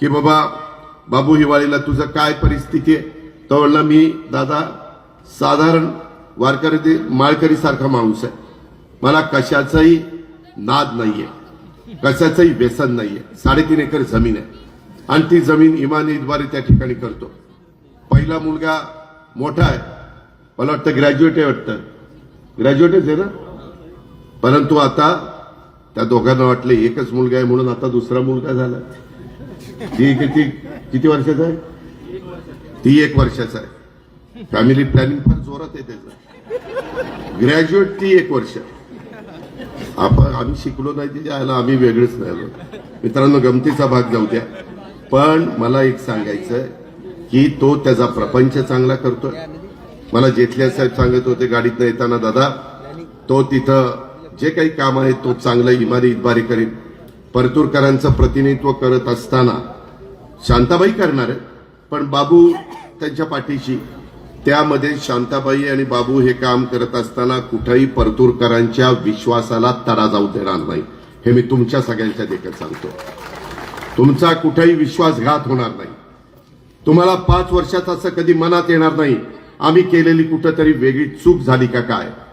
की बाबा बाबू हिवाळीला तुझं काय परिस्थिती आहे? तो म्हणला मी दादा साधारण वारकरी माळकरी सारखा माणूस आहे. मला कशाचाही नाद नाहीये. कशाचंही व्यसन नाहीये. साडेतीन एकर जमीन आहे. आणि ती जमीन इमानीद्वारे त्या ठिकाणी करतो. पहिला मुलगा मोठा आहे. मला वाटतं ग्रॅज्युएट आहे वाटतं. ग्रॅज्युएटच आहे ना? परंतु आता त्या दोघांना वाटलं एकच मुलगा आहे म्हणून आता दुसरा मुलगा झाला. ती किती किती वर्षाचा आहे? ती एक वर्षाचा आहे. फॅमिली प्लॅनिंग फार जोरात आहे त्याचं. ग्रॅज्युएट ती एक वर्ष. आपण आम्ही शिकलो नाही त्याच्या आला आम्ही वेगळेच नाही आलो. मित्रांनो गमतीचा भाग जाऊ द्या. पण मला एक सांगायचं की तो त्याचा प्रपंच चांगला करतोय. मला जेठल्या साहेब सांगत होते गाडीतनं येताना दादा तो तिथं जे काही काम आहे तो चांगलं इमारी इतबारी करील परतूरकरांचं प्रतिनिधित्व करत असताना शांताबाई करणार आहे पण बाबू त्यांच्या पाठीशी. त्यामध्ये शांताबाई आणि बाबू हे काम करत असताना कुठेही परतूरकरांच्या विश्वासाला तडा जाऊ देणार नाही. हे मी तुमच्या सगळ्यांच्या देखत सांगतो. तुमचा कुठेही विश्वासघात होणार नाही. तुम्हाला पाच वर्षात असं कधी मनात येणार नाही. आम्ही केलेली कुठंतरी वेगळी चूक झाली का काय?